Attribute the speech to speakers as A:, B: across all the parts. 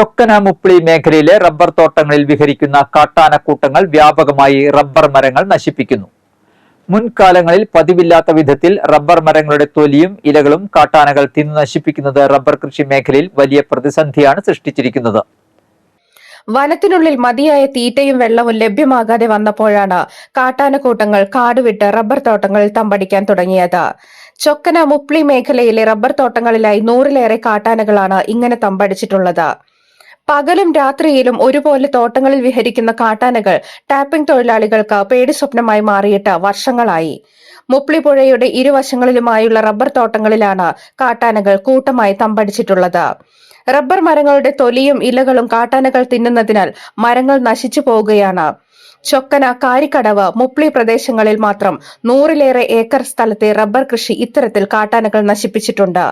A: ചൊക്കന മുപ്പിളി മേഖലയിലെ റബ്ബർ തോട്ടങ്ങളിൽ വിഹരിക്കുന്ന കാട്ടാനക്കൂട്ടങ്ങൾ വ്യാപകമായി റബ്ബർ മരങ്ങൾ നശിപ്പിക്കുന്നു. മുൻകാലങ്ങളിൽ പതിവില്ലാത്ത വിധത്തിൽ റബ്ബർ മരങ്ങളുടെ തൊലിയും ഇലകളും കാട്ടാനകൾ തിന്നു നശിപ്പിക്കുന്നത് റബ്ബർ കൃഷി മേഖലയിൽ വലിയ പ്രതിസന്ധിയാണ് സൃഷ്ടിച്ചിരിക്കുന്നത്.
B: വനത്തിനുള്ളിൽ മതിയായ തീറ്റയും വെള്ളവും ലഭ്യമാകാതെ വന്നപ്പോഴാണ് കാട്ടാനക്കൂട്ടങ്ങൾ കാടുവിട്ട് റബ്ബർ തോട്ടങ്ങളിൽ തമ്പടിക്കാൻ തുടങ്ങിയത്. ചൊക്കന മുപ്ലി മേഖലയിലെ റബ്ബർ തോട്ടങ്ങളിലായി നൂറിലേറെ കാട്ടാനകളാണ് ഇങ്ങനെ തമ്പടിച്ചിട്ടുള്ളത്. പകലും രാത്രിയിലും ഒരുപോലെ തോട്ടങ്ങളിൽ വിഹരിക്കുന്ന കാട്ടാനകൾ ടാപ്പിംഗ് തൊഴിലാളികൾക്ക് പേടി സ്വപ്നമായി മാറിയിട്ട് വർഷങ്ങളായി. മുപ്ലിപ്പുഴയുടെ ഇരുവശങ്ങളിലുമായുള്ള റബ്ബർ തോട്ടങ്ങളിലാണ് കാട്ടാനകൾ കൂട്ടമായി തമ്പടിച്ചിട്ടുള്ളത്. റബ്ബർ മരങ്ങളുടെ തൊലിയും ഇലകളും കാട്ടാനകൾ തിന്നുന്നതിനാൽ മരങ്ങൾ നശിച്ചു പോവുകയാണ്. ചൊക്കന കാരിക്കടവ് മുപ്ലി പ്രദേശങ്ങളിൽ മാത്രം നൂറിലേറെ ഏക്കർ സ്ഥലത്തെ റബ്ബർ കൃഷി ഇത്തരത്തിൽ കാട്ടാനകൾ നശിപ്പിച്ചിട്ടുണ്ട്.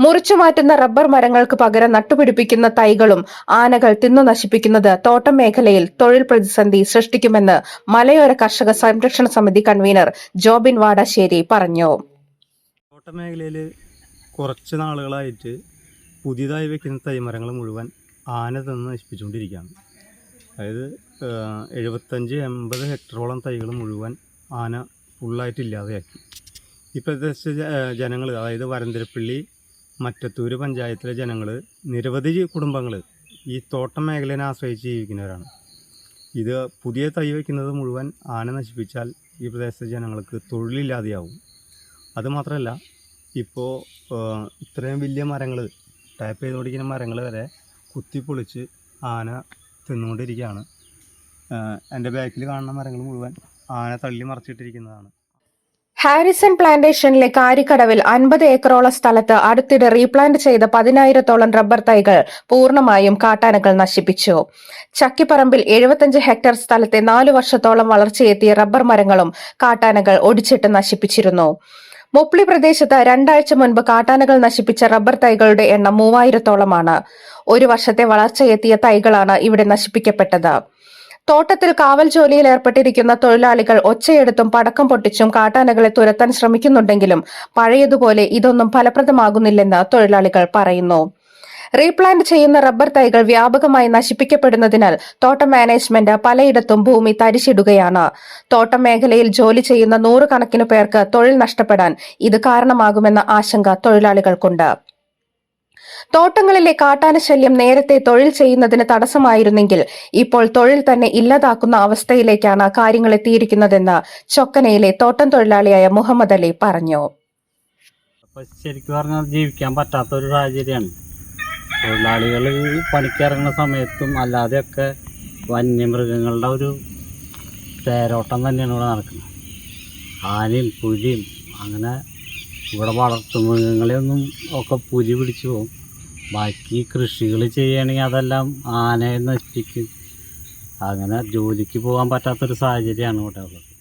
B: മുറിച്ചു മാറ്റുന്ന റബ്ബർ മരങ്ങൾക്ക് പകരം നട്ടുപിടിപ്പിക്കുന്ന തൈകളും ആനകൾ തിന്നു നശിപ്പിക്കുന്നത് തോട്ടം മേഖലയിൽ തൊഴിൽ പ്രതിസന്ധി സൃഷ്ടിക്കുമെന്ന് മലയോര കർഷക സംരക്ഷണ സമിതി കൺവീനർ ജോബിൻ വാടാശ്ശേരി പറഞ്ഞു.
C: തോട്ടമേഖലയിൽ കുറച്ച് നാളുകളായിട്ട് പുതിയതായി വെക്കുന്ന തൈമരങ്ങൾ മുഴുവൻ ആന തന്നു നശിപ്പിച്ചുകൊണ്ടിരിക്കുകയാണ്. അതായത് എഴുപത്തഞ്ച് എൺപത് ഹെക്ടറോളം തൈകൾ മുഴുവൻ ആന ഫുള്ളായിട്ട് ഇല്ലാതെയാക്കി. ഈ ജനങ്ങൾ അതായത് വരന്തരപ്പള്ളി മറ്റത്തൂര് പഞ്ചായത്തിലെ ജനങ്ങൾ നിരവധി കുടുംബങ്ങൾ ഈ തോട്ടം മേഖലയെ ആശ്രയിച്ച് ജീവിക്കുന്നവരാണ്. ഇത് പുതിയ തൈ വയ്ക്കുന്നത് മുഴുവൻ ആന നശിപ്പിച്ചാൽ ഈ പ്രദേശത്തെ ജനങ്ങൾക്ക് തൊഴിലില്ലാതെയാവും. അതുമാത്രമല്ല ഇപ്പോൾ ഇത്രയും വലിയ മരങ്ങൾ ടാപ്പ് ചെയ്തുകൊണ്ടിരിക്കുന്ന മരങ്ങൾ വരെ കുത്തിപ്പൊളിച്ച് ആന തിന്നുകൊണ്ടിരിക്കുകയാണ്. എന്റെ ബാക്കിൽ കാണുന്ന മരങ്ങൾ മുഴുവൻ ആന തള്ളി മറച്ചിട്ടിരിക്കുന്നതാണ്.
B: ഹാരിസൺ പ്ലാന്റേഷനിലെ കാരിക്കടവിൽ അൻപത് ഏക്കറോളം സ്ഥലത്ത് അടുത്തിടെ റീപ്ലാന്റ് ചെയ്ത പതിനായിരത്തോളം റബ്ബർ തൈകൾ പൂർണമായും കാട്ടാനകൾ നശിപ്പിച്ചു. ചക്കിപ്പറമ്പിൽ എഴുപത്തഞ്ച് ഹെക്ടർ സ്ഥലത്തെ നാലു വർഷത്തോളം വളർച്ചയെത്തിയ റബ്ബർ മരങ്ങളും കാട്ടാനകൾ ഒടിച്ചിട്ട് നശിപ്പിച്ചിരുന്നു. മുപ്ലി പ്രദേശത്ത് രണ്ടാഴ്ച മുൻപ് കാട്ടാനകൾ നശിപ്പിച്ച റബ്ബർ തൈകളുടെ എണ്ണം മൂവായിരത്തോളമാണ്. ഒരു വർഷത്തെ വളർച്ചയെത്തിയ തൈകളാണ് ഇവിടെ നശിപ്പിക്കപ്പെട്ടത്. തോട്ടത്തിൽ കാവൽ ജോലിയിൽ ഏർപ്പെട്ടിരിക്കുന്ന തൊഴിലാളികൾ ഒച്ചയെടുത്തും പടക്കം പൊട്ടിച്ചും കാട്ടാനകളെ തുരത്താൻ ശ്രമിക്കുന്നുണ്ടെങ്കിലും പഴയതുപോലെ ഇതൊന്നും ഫലപ്രദമാകുന്നില്ലെന്ന് തൊഴിലാളികൾ പറയുന്നു. റീപ്ലാന്റ് ചെയ്യുന്ന റബ്ബർ തൈകൾ വ്യാപകമായി നശിപ്പിക്കപ്പെടുന്നതിനാൽ തോട്ടം മാനേജ്മെന്റ് പലയിടത്തും ഭൂമി തരിച്ചിടുകയാണ് തോട്ടം മേഖലയിൽ ജോലി ചെയ്യുന്ന നൂറുകണക്കിന് പേർക്ക് തൊഴിൽ നഷ്ടപ്പെടാൻ ഇത് കാരണമാകുമെന്ന ആശങ്ക തൊഴിലാളികൾക്കുണ്ട്. തോട്ടങ്ങളിലെ കാട്ടാന ശല്യം നേരത്തെ തൊഴിൽ ചെയ്യുന്നതിന് തടസ്സമായിരുന്നെങ്കിൽ ഇപ്പോൾ തൊഴിൽ തന്നെ ഇല്ലാതാക്കുന്ന അവസ്ഥയിലേക്കാണ് കാര്യങ്ങൾ എത്തിയിരിക്കുന്നതെന്ന് ചൊക്കനയിലെ തോട്ടം തൊഴിലാളിയായ മുഹമ്മദ് അലി പറഞ്ഞു.
D: ശരിക്കും പറഞ്ഞാൽ ജീവിക്കാൻ പറ്റാത്ത ഒരു സാഹചര്യമാണ്. തൊഴിലാളികൾ പണിക്കിറങ്ങുന്ന സമയത്തും അല്ലാതെയൊക്കെ വന്യമൃഗങ്ങളുടെ ഒരു തേരോട്ടം തന്നെയാണ് ഇവിടെ നടക്കുന്നത്. ആനയും പുലിയും അങ്ങനെ ഇവിടെ വളർത്തു മൃഗങ്ങളെയൊന്നും ഒക്കെ പുലി പിടിച്ചു പോകും ബാക്കി കൃഷികൾ ചെയ്യുകയാണെങ്കിൽ അതെല്ലാം ആനയെ നശിപ്പിക്കും. അങ്ങനെ ജോലിക്ക് പോകാൻ പറ്റാത്തൊരു സാഹചര്യമാണ് ഇവിടെ ഉള്ളത്.